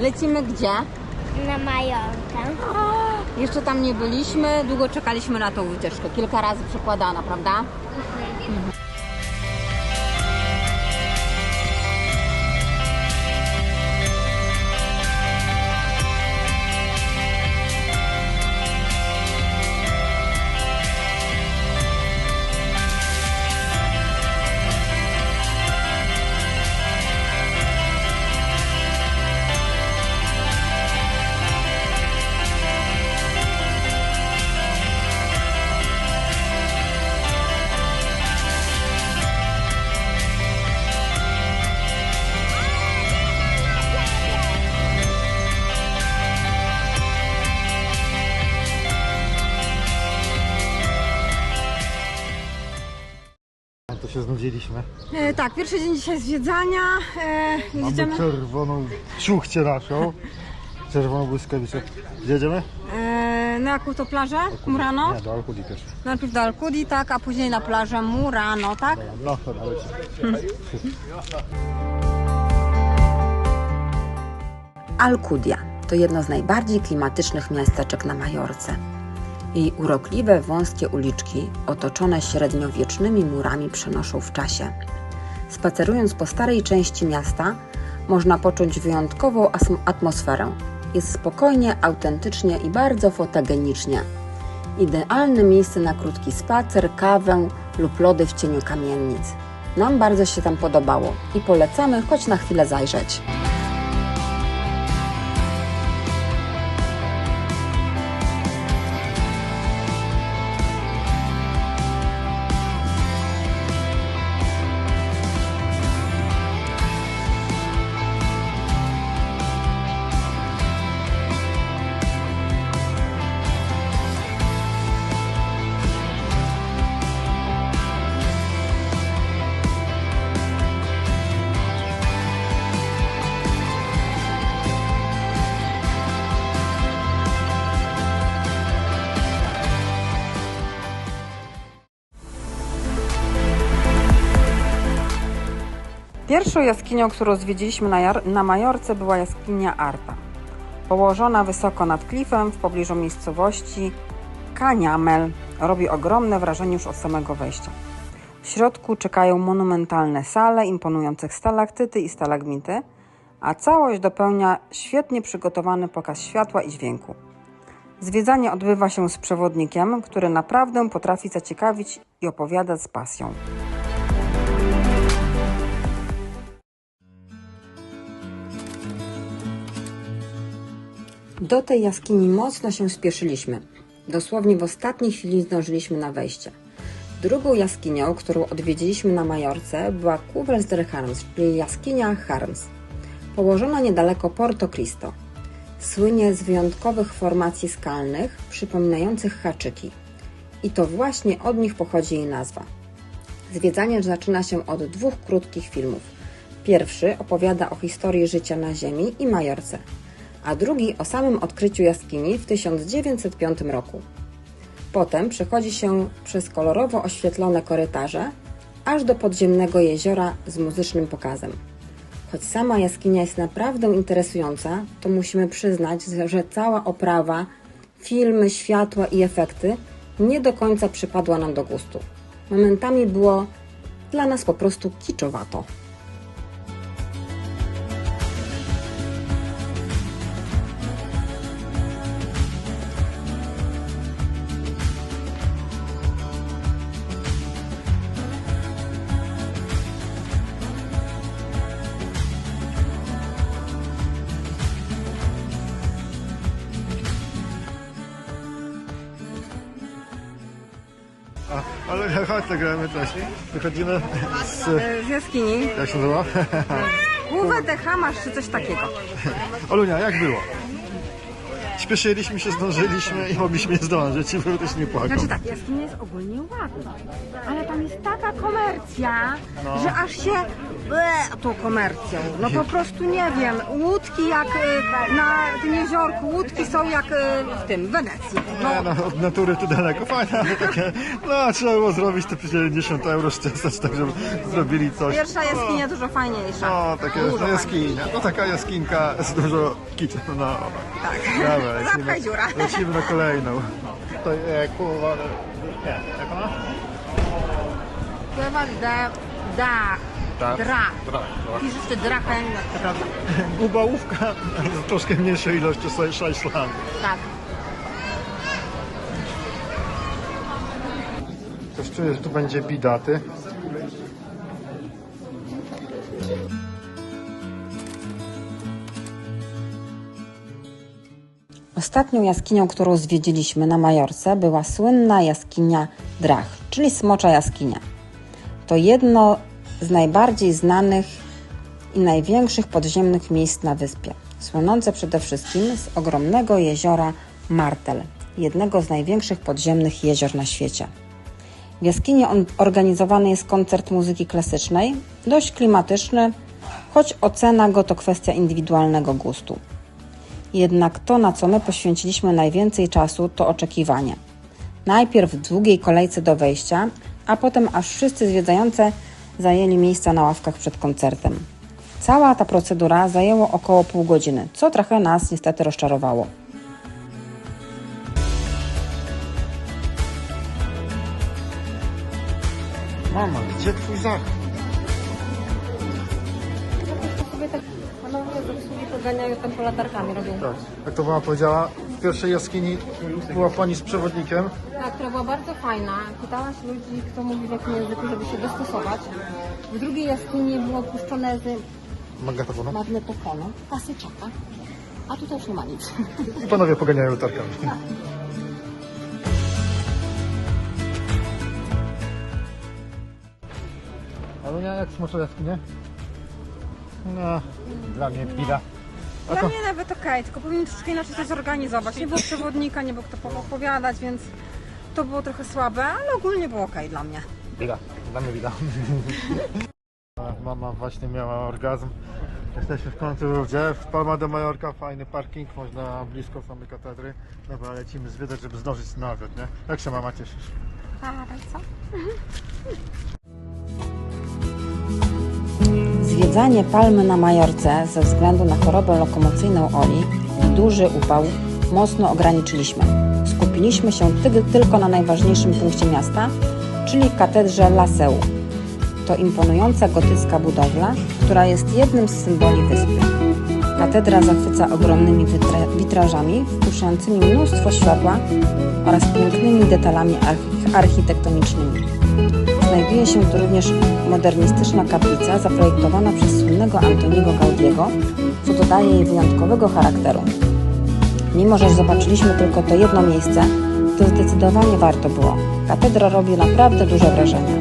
Lecimy gdzie? Na Majorkę. Jeszcze tam nie byliśmy, długo czekaliśmy na tą wycieczkę. Kilka razy przekładana, prawda? To się znudziliśmy. E, tak, pierwszy dzień dzisiaj zwiedzania. E, Mamy jedziemy czerwoną ciuchcię naszą. Czerwoną błyskawicę. Gdzie jedziemy? e, na jaką to plażę? Murano? Nie, do Alkudi pierwszy. Najpierw do Alcudi, tak, a później na plażę Murano, tak? No, lecimy. Alcudia to jedno z najbardziej klimatycznych miasteczek na Majorce. Jej urokliwe, wąskie uliczki, otoczone średniowiecznymi murami, przenoszą w czasie. Spacerując po starej części miasta, można poczuć wyjątkową atmosferę. Jest spokojnie, autentycznie i bardzo fotogenicznie. Idealne miejsce na krótki spacer, kawę lub lody w cieniu kamienic. Nam bardzo się tam podobało i polecamy choć na chwilę zajrzeć. Pierwszą jaskinią, którą zwiedziliśmy na, Jar- na Majorce, była jaskinia Arta. Położona wysoko nad klifem w pobliżu miejscowości Kaniamel, robi ogromne wrażenie już od samego wejścia. W środku czekają monumentalne sale imponujących stalaktyty i stalagmity, a całość dopełnia świetnie przygotowany pokaz światła i dźwięku. Zwiedzanie odbywa się z przewodnikiem, który naprawdę potrafi zaciekawić i opowiadać z pasją. Do tej jaskini mocno się spieszyliśmy. Dosłownie w ostatniej chwili zdążyliśmy na wejście. Drugą jaskinią, którą odwiedziliśmy na Majorce, była Cubres del Harms, czyli jaskinia Harms. Położona niedaleko Porto Cristo. Słynie z wyjątkowych formacji skalnych, przypominających haczyki. I to właśnie od nich pochodzi jej nazwa. Zwiedzanie zaczyna się od dwóch krótkich filmów. Pierwszy opowiada o historii życia na Ziemi i Majorce, a drugi o samym odkryciu jaskini w 1905 roku. Potem przechodzi się przez kolorowo oświetlone korytarze, aż do podziemnego jeziora z muzycznym pokazem. Choć sama jaskinia jest naprawdę interesująca, to musimy przyznać, że cała oprawa, filmy, światła i efekty nie do końca przypadła nam do gustu. Momentami było dla nas po prostu kiczowato. Chodź, zagramy coś. Wychodzimy z... E, Z jaskini. Jak się nazywa? Głowę decha masz czy coś takiego. Olunia, jak było? Śpieszyliśmy się, zdążyliśmy i mogliśmy nie zdążyć i był też nie płakał. Znaczy tak, jaskinia jest ogólnie ładna, ale tam jest taka komercja, No. że aż się Ble, tą komercją. No po prostu nie wiem. Łódki jak y, na tym jeziorku, łódki są jak y, w tym, w Wenecji. No, Nie, no, od natury to daleko. Fajne, ale takie, no trzeba było zrobić te 70 euro szczęstać, tak żeby zrobili coś. pierwsza jaskinia dużo fajniejsza. No, takie Dużo no, jaskinia. No taka jaskinka z dużo kitu. No, Tak. Dobra, lecimy, Zapchaj dziura. lecimy na kolejną. To e, kurwa, nie, jak ona? Chyba da, da, Tak. dra. Dra, dra. Piszesz ty drachę, jak to prawda. Gubałówka z troszkę mniejszej ilości szajszlan. Tak. Coś czuję, że tu będzie bidaty. Ostatnią jaskinią, którą zwiedziliśmy na Majorce, była słynna jaskinia Drach, czyli Smocza Jaskinia. To jedno z najbardziej znanych i największych podziemnych miejsc na wyspie, słynące przede wszystkim z ogromnego jeziora Martel, jednego z największych podziemnych jezior na świecie. W jaskini organizowany jest koncert muzyki klasycznej, dość klimatyczny, choć ocena go to kwestia indywidualnego gustu. Jednak to, na co my poświęciliśmy najwięcej czasu, to oczekiwanie. Najpierw w długiej kolejce do wejścia, a potem aż wszyscy zwiedzający zajęli miejsca na ławkach przed koncertem. Cała ta procedura zajęło około pół godziny, co trochę nas niestety rozczarowało. Mama, gdzie twój zachód? sobie tak panowie z obsługi poganiają tam po latarkami robią. Tak, jak to mama powiedziała, w pierwszej jaskini była pani z przewodnikiem. Tak, która była bardzo fajna. Pytałaś ludzi, kto mówi w jakim języku, żeby się dostosować. W drugiej jaskini było puszczone z Magnetofonu. magnetofonu, kasyczaka. A tutaj już nie ma nic. I panowie poganiają tarkami. Ale nie, jak smocza jaskinie? No, dla mnie bida. A Dla to, mnie nawet okej, tylko powinien troszeczkę inaczej to zorganizować. Nie było przewodnika, nie było kto opowiadać, więc to było trochę słabe, ale ogólnie było okej dla mnie. bida, dla mnie bida. Mama właśnie miała orgazm. Jesteśmy w końcu gdzie? W Palma de Mallorca, fajny parking, można blisko samej katedry. Dobra, lecimy zwiedzać, żeby zdążyć na obiad, nie? Jak się mama cieszysz? co? Zwiedzanie Palmy na Majorce ze względu na chorobę lokomocyjną Oli i duży upał mocno ograniczyliśmy. Skupiliśmy się ty- tylko na najważniejszym punkcie miasta, czyli katedrze La Seu. To imponująca gotycka budowla, która jest jednym z symboli wyspy. Katedra zachwyca ogromnymi witra- witrażami wpuszczającymi mnóstwo światła oraz pięknymi detalami archi- architektonicznymi. Znajduje się tu również modernistyczna kaplica zaprojektowana przez słynnego Antoniego Gaudiego, co dodaje jej wyjątkowego charakteru. Mimo, że zobaczyliśmy tylko to jedno miejsce, to zdecydowanie warto było. Katedra robi naprawdę duże wrażenie.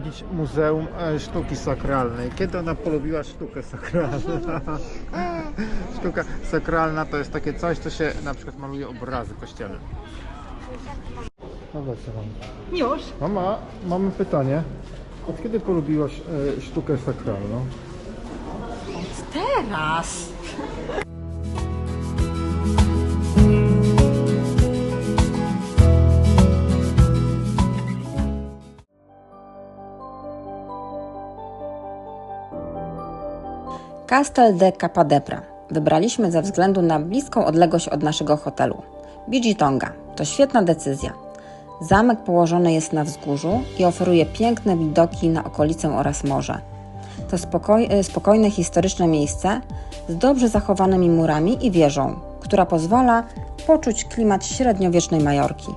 Zwiedzić Muzeum e, Sztuki Sakralnej. Kiedy ona polubiła sztukę sakralną? Sztuka sakralna to jest takie coś, co się na przykład maluje obrazy kościelne. No właśnie, mam. Już? Mama, mamy pytanie. Od kiedy polubiłaś e, sztukę sakralną? Teraz! Castel de Capadepra wybraliśmy ze względu na bliską odległość od naszego hotelu. Bidzitonga to świetna decyzja. Zamek położony jest na wzgórzu i oferuje piękne widoki na okolicę oraz morze. To spokoj, e, spokojne historyczne miejsce z dobrze zachowanymi murami i wieżą, która pozwala poczuć klimat średniowiecznej Majorki.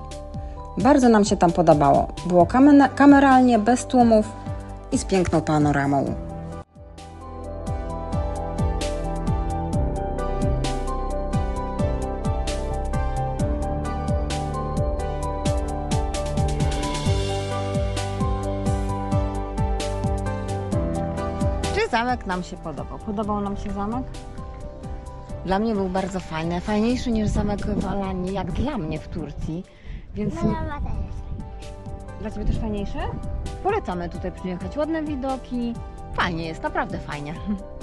Bardzo nam się tam podobało. Było kameralnie, bez tłumów i z piękną panoramą. Zamek nam się podobał. Podobał nam się zamek? Dla mnie był bardzo fajny, fajniejszy niż zamek w Alanii, jak dla mnie w Turcji. Więc mama też jest. dla Ciebie też fajniejszy? Polecamy tutaj przyjechać, ładne widoki. Fajnie jest, naprawdę fajnie.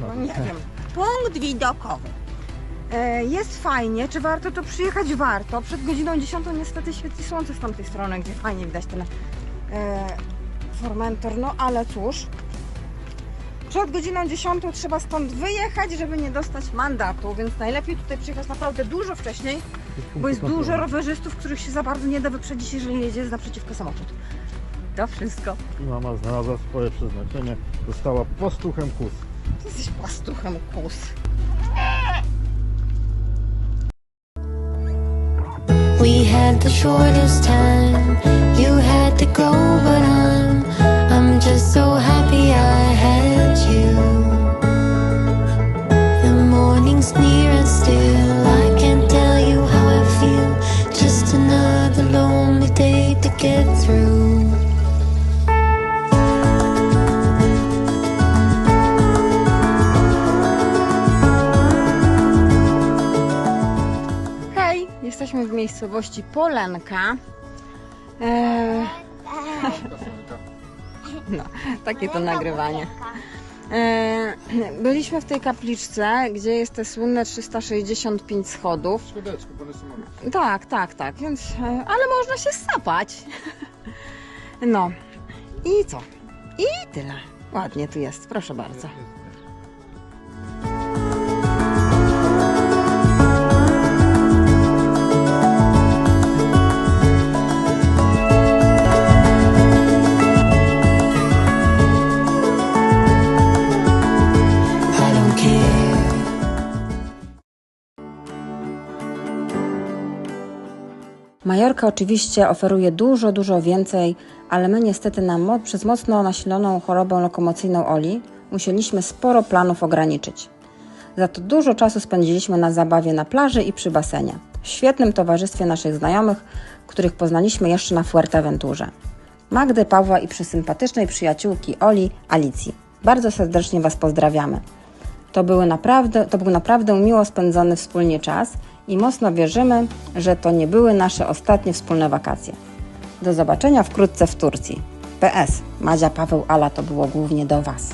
No nie wiem. Punkt widokowy. E, Jest fajnie. Czy warto to przyjechać? Warto. Przed godziną 10 niestety świeci słońce z tamtej strony, gdzie fajnie widać ten e, Formentor. No ale cóż. Przed godziną 10 trzeba stąd wyjechać, żeby nie dostać mandatu, więc najlepiej tutaj przyjechać naprawdę dużo wcześniej, bo jest dużo rowerzystów, których się za bardzo nie da wyprzedzić, jeżeli jedzie naprzeciwko samochód. To wszystko. Mama znalazła swoje przeznaczenie. Została pastuchem kus. Jesteś pastuchem kus. We had the shortest time. You had to go, but I'm I'm just so happy I had you. The morning's near and still I can't tell you how I feel. Just another lonely day to get through. Miejscowości Polenka. Eee, no, takie to nagrywanie. Eee, byliśmy w tej kapliczce, gdzie jest te słynne 365 schodów. Bo one. Tak, tak, tak, więc, e, ale można się sapać. No, i co? I tyle. Ładnie tu jest, proszę bardzo. Majorka oczywiście oferuje dużo, dużo więcej, ale my niestety na przez mocno nasiloną chorobą lokomocyjną Oli musieliśmy sporo planów ograniczyć. Za to dużo czasu spędziliśmy na zabawie na plaży i przy basenie, w świetnym towarzystwie naszych znajomych, których poznaliśmy jeszcze na Fuerteventurze. Magdy, Pawła i przysympatycznej przyjaciółki Oli, Alicji. Bardzo serdecznie Was pozdrawiamy. To, były naprawdę, to był naprawdę miło spędzony wspólnie czas i mocno wierzymy, że to nie były nasze ostatnie wspólne wakacje. Do zobaczenia wkrótce w Turcji. PS. Madzia, Paweł, Ala to było głównie do Was.